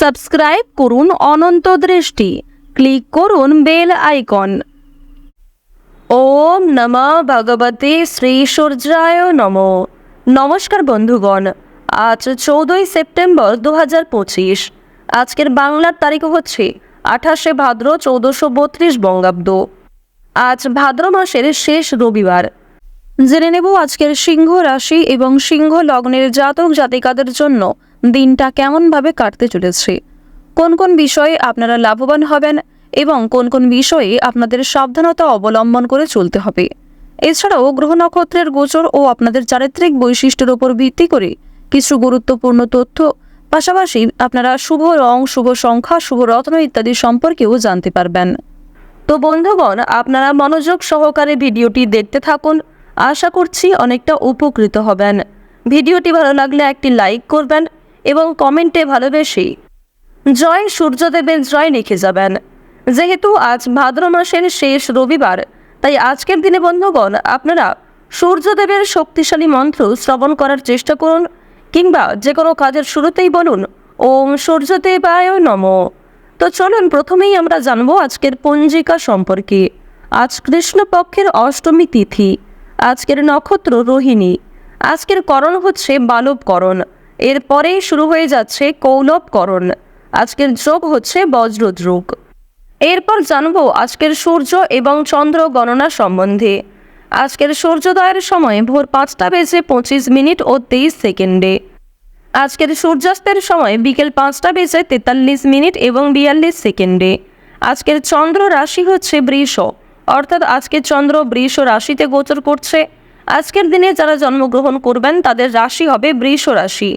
Subscribe করুন অনন্ত দৃষ্টি। Click করুন বেল আইকন। ওম নমঃ ভগবতে শ্রী সূর্যায় নম। নমস্কার বন্ধুগণ, আজ চৌদ্দই সেপ্টেম্বর দু হাজার পঁচিশ। আজকের বাংলার তারিখ হচ্ছে আঠাশে ভাদ্র চৌদ্দশো বত্রিশ বঙ্গাব্দ। আজ ভাদ্র মাসের শেষ রবিবার। জেনে নেব আজকের সিংহ রাশি এবং সিংহ লগ্নের জাতক জাতিকাদের জন্য দিনটা কেমনভাবে কাটতে চলেছে? কোন কোন বিষয়ে আপনারা লাভবান হবেন এবং কোন কোন বিষয়ে আপনাদের সাবধানতা অবলম্বন করে চলতে হবে? এছাড়াও গ্রহ নক্ষত্রের গোচর ও আপনাদের চারিত্রিক বৈশিষ্ট্যের উপর ভিত্তি করে কিছু গুরুত্বপূর্ণ তথ্য, পাশাপাশি আপনারা শুভ রং, শুভ সংখ্যা, শুভ রত্ন ইত্যাদি সম্পর্কেও জানতে পারবেন। তো বন্ধুগণ, আপনারা মনোযোগ সহকারে ভিডিওটি দেখতে থাকুন। আশা করছি অনেকটা উপকৃত হবেন। ভিডিওটি ভালো লাগলে একটি লাইক করবেন এবং কমেন্টে ভালোবেসে। জয় সূর্যদেবের জয় লিখে যাবেন। যেহেতু আজ ভাদ্র মাসের শেষ রবিবার, তাই আজকের দিনে বন্ধুগণ, আপনারা সূর্যদেবের শক্তিশালী মন্ত্র শ্রবণ করার চেষ্টা করুন, কিংবা যে কোনো কাজের শুরুতেই বলুন, ওম সূর্যদেবায় নম। তো চলুন, প্রথমেই আমরা জানব আজকের পঞ্জিকা সম্পর্কে। আজ কৃষ্ণপক্ষের অষ্টমী তিথি, আজকের নক্ষত্র রোহিণী, আজকের করণ হচ্ছে বালবকরণ। এরপরেই শুরু হয়ে যাচ্ছে কৌলবকরণ আজকের যোগ হচ্ছে বজ্রযোগ এরপর জানব আজকের সূর্য এবং চন্দ্র গণনা সম্বন্ধে। আজকের সূর্যোদয়ের সময় ভোর পাঁচটা বেজে পঁচিশ মিনিট ও তেইশ সেকেন্ডে। আজকের সূর্যাস্তের সময় বিকেল পাঁচটা বেজে তেতাল্লিশ মিনিট এবং বিয়াল্লিশ সেকেন্ডে। আজকের চন্দ্র রাশি হচ্ছে বৃষ, অর্থাৎ আজকের চন্দ্র বৃষ রাশিতে গোচর করছে। আজকের দিনে যারা জন্মগ্রহণ করবেন, তাদের রাশি হবে বৃষ রাশি।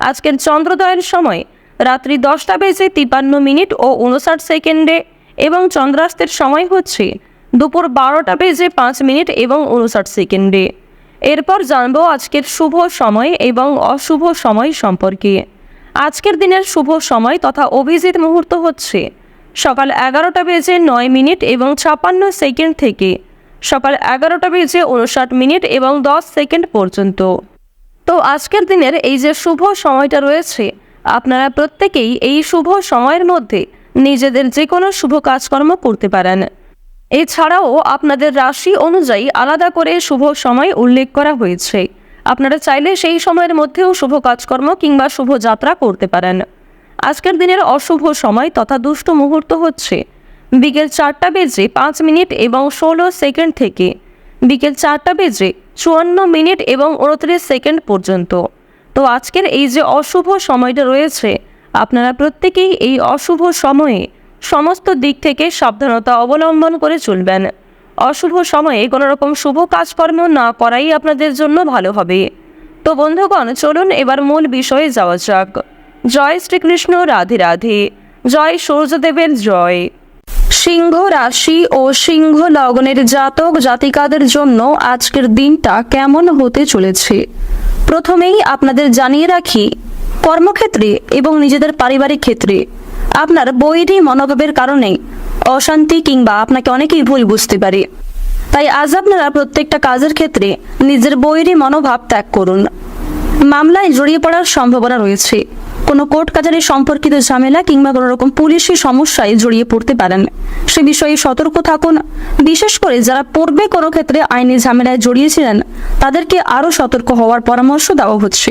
আজকের চন্দ্রোদয়ের সময় রাত্রি দশটা বেজে তিপান্ন মিনিট ও উনষাট সেকেন্ডে এবং চন্দ্রাস্তের সময় হচ্ছে দুপুর বারোটা বেজে পাঁচ মিনিট এবং উনষাট সেকেন্ডে। এরপর জানব আজকের শুভ সময় এবং অশুভ সময় সম্পর্কে। আজকের দিনের শুভ সময় তথা অভিজিৎ মুহূর্ত হচ্ছে সকাল এগারোটা বেজে নয় মিনিট এবং ছাপান্ন সেকেন্ড থেকে সকাল এগারোটা বেজে উনষাট মিনিট এবং দশ সেকেন্ড পর্যন্ত। তো আজকের দিনের এই যে শুভ সময়টা রয়েছে, আপনারা প্রত্যেকেই এই শুভ সময়ের মধ্যে নিজেদের যে কোনো শুভ কাজকর্ম করতে পারেন। এছাড়াও আপনাদের রাশি অনুযায়ী আলাদা করে শুভ সময় উল্লেখ করা হয়েছে। আপনারা চাইলে সেই সময়ের মধ্যেও শুভ কাজকর্ম কিংবা শুভ যাত্রা করতে পারেন। আজকের দিনের অশুভ সময় তথা দুষ্ট মুহূর্ত হচ্ছে বিকেল চারটা বেজে পাঁচ মিনিট এবং ষোলো সেকেন্ড থেকে বিকেল চারটা বেজে চুয়ান্ন মিনিট এবং উনত্রিশ সেকেন্ড পর্যন্ত। তো আজকের এই যে অশুভ সময়টা রয়েছে, আপনারা প্রত্যেকেই এই অশুভ সময়ে সমস্ত দিক থেকে সাবধানতা অবলম্বন করে চলবেন। অশুভ সময়ে কোনো রকম শুভ কাজকর্ম না করাই আপনাদের জন্য ভালো হবে। তো বন্ধুগণ, চলুন এবার মূল বিষয়ে যাওয়া যাক। জয় শ্রীকৃষ্ণ, রাধে রাধে। জয় সূর্যদেবের জয়। সিংহ রাশি ও সিংহ লগ্নের জাতক জাতিকাদের জন্য আজকের দিনটা কেমন হতে চলেছে? প্রথমেই আপনাদের জানিয়ে রাখি, কর্মক্ষেত্রে এবং নিজেদের পারিবারিক ক্ষেত্রে আপনার বৈরী মনোভাবের কারণে অশান্তি কিংবা আপনাকে অনেকেই ভুল বুঝতে পারে। তাই আজ আপনারা প্রত্যেকটা কাজের ক্ষেত্রে নিজের বৈরী মনোভাব ত্যাগ করুন। মামলায় জড়িয়ে পড়ার সম্ভাবনা রয়েছে। কোনো কোর্ট কাজারি সম্পর্কিত ঝামেলা কিংবা কোনো রকম পুলিশি সমস্যায় জড়িয়ে পড়তে পারেন। সে বিষয়ে সতর্ক থাকুন। বিশেষ করে যারা পড়বে কোনো ক্ষেত্রে আইনি ঝামেলায় জড়িয়েছিলেন, তাদেরকে আরও সতর্ক হওয়ার পরামর্শ দেওয়া হচ্ছে।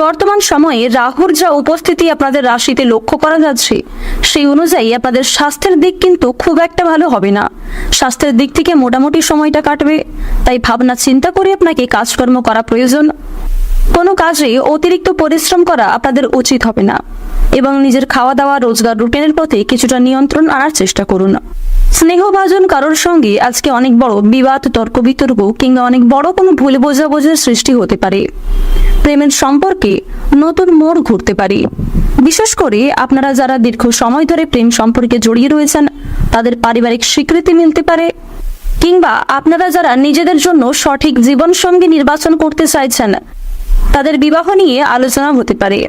বর্তমান সময়ে রাহুর যা উপস্থিতি আপনাদের রাশিতে লক্ষ্য করা যাচ্ছে, সেই অনুযায়ী আপনাদের স্বাস্থ্যের দিক কিন্তু খুব একটা ভালো হবে না। স্বাস্থ্যের দিক থেকে মোটামুটি সময়টা কাটবে, তাই ভাবনা চিন্তা করে আপনাকে কাজকর্ম করা প্রয়োজন। কোনো কাজে অতিরিক্ত পরিশ্রম করা আপনাদের উচিত হবে না। এবং নিজের খাওয়া দাওয়া রোজগার রুটিনের প্রতি কিছুটা নিয়ন্ত্রণ আনার চেষ্টা করুন। স্নেহভাজন কারোর সঙ্গে আজকে অনেক বড় বিবাদ তর্ক বিতর্ক কিংবা অনেক বড় কোনো ভুল বোঝাবুঝির সৃষ্টি হতে পারে। প্রেমের সম্পর্কে নতুন মোড় ঘুরতে পারে। বিশেষ করে আপনারা যারা দীর্ঘ সময় ধরে প্রেম সম্পর্কে জড়িয়ে রয়েছেন, তাদের পারিবারিক স্বীকৃতি মিলতে পারে। কিংবা আপনারা যারা নিজেদের জন্য সঠিক জীবনসঙ্গী নির্বাচন করতে চাইছেন, তাদের বিবাহ নিয়ে আলোচনা হতে পারে।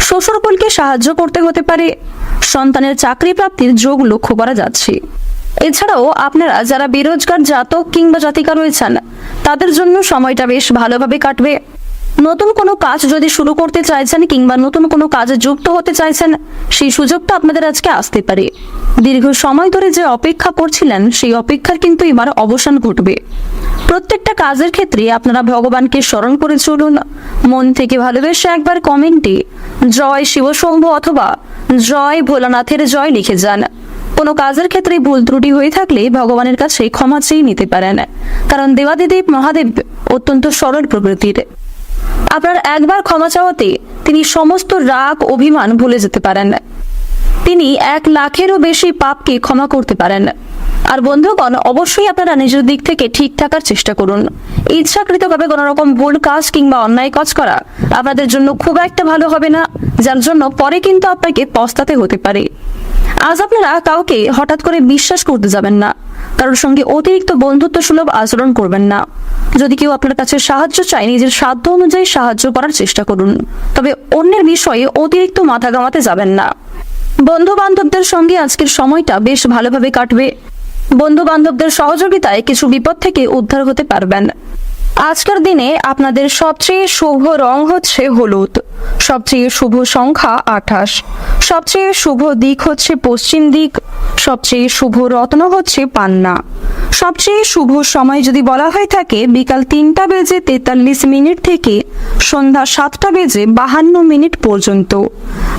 শ্বশুরকুলকে সাহায্য করতে হতে পারে। সন্তানের চাকরি প্রাপ্তির যোগ লক্ষ্য করা যাচ্ছে। এছাড়াও আপনারা যারা বেরোজগার জাতক কিংবা জাতিকা রয়েছেন, তাদের জন্য সময়টা বেশ ভালোভাবে কাটবে। নতুন কোনো কাজ যদি শুরু করতে চাইছেন কিংবা নতুন কোনো কাজে যুক্ত হতে চাইছেন, সেই সুযোগটা আপনাদের আজকে আসতে পারে। দীর্ঘ সময় ধরে যে অপেক্ষা করছিলেন, সেই অপেক্ষার কিন্তু এবার অবসান ঘটবে। প্রত্যেকটা কাজের ক্ষেত্রে আপনারা ভগবানকে স্মরণ করে চলুন। মন থেকে ভালোবেসে একবার কমেন্টে, জয় শিবশম্ভু অথবা, জয় ভোলানাথের জয় লিখে যান। কোনো কাজের ক্ষেত্রে ভুল ত্রুটি হয়ে থাকলে ভগবানের কাছে ক্ষমা চেয়ে নিতে পারেন। কারণ দেবাদিদেব মহাদেব অত্যন্ত সরল প্রকৃতির। আপনার একবার ক্ষমা চাওয়াতে তিনি সমস্ত রাগ, অভিমান ভুলে যেতে পারেন। তিনি এক লাখেরও বেশি পাপকে ক্ষমা করতে পারেন। আর বন্ধুগণ, অবশ্যই আপনারা নিজের দিক থেকে ঠিক থাকার চেষ্টা করুন। ইচ্ছাকৃতভাবে কোনো রকম ভুল কাজ কিংবা অন্যায় কাজ করা আপনাদের জন্য খুব একটা ভালো হবে না, যার জন্য পরে কিন্তু আপনাকে পস্তাতে হতে পারে। আজ আপনারা কাউকে হঠাৎ করে বিশ্বাস করতে যাবেন না, কারোর সঙ্গে অতিরিক্ত বন্ধুত্ব সুলভ আচরণ করবেন না। যদি কেউ আপনার কাছে সাহায্য চায়, নিজের সাধ্য অনুযায়ী সাহায্য করার চেষ্টা করুন, তবে অন্যের বিষয়ে অতিরিক্ত মাথা গামাতে যাবেন না। বন্ধু বান্ধবদের সঙ্গে আজকের সময়টা বেশ ভালোভাবে কাটবে। বন্ধু বান্ধবদের সহযোগিতায় কিছু বিপদ থেকে উদ্ধার হতে পারবেন। আজকের দিনে আপনাদের সবচেয়ে শুভ রং হচ্ছে হলুদ। সবচেয়ে শুভ সংখ্যা আঠাশ। সবচেয়ে শুভ দিক হচ্ছে পশ্চিম দিক। সবচেয়ে শুভ রত্ন হচ্ছে পান্না। সবচেয়ে শুভ সময় যদি বলা হয়ে থাকে, বিকাল তিনটা বেজে তেতাল্লিশ মিনিট থেকে সন্ধ্যা সাতটা বেজে বাহান্ন মিনিট পর্যন্ত।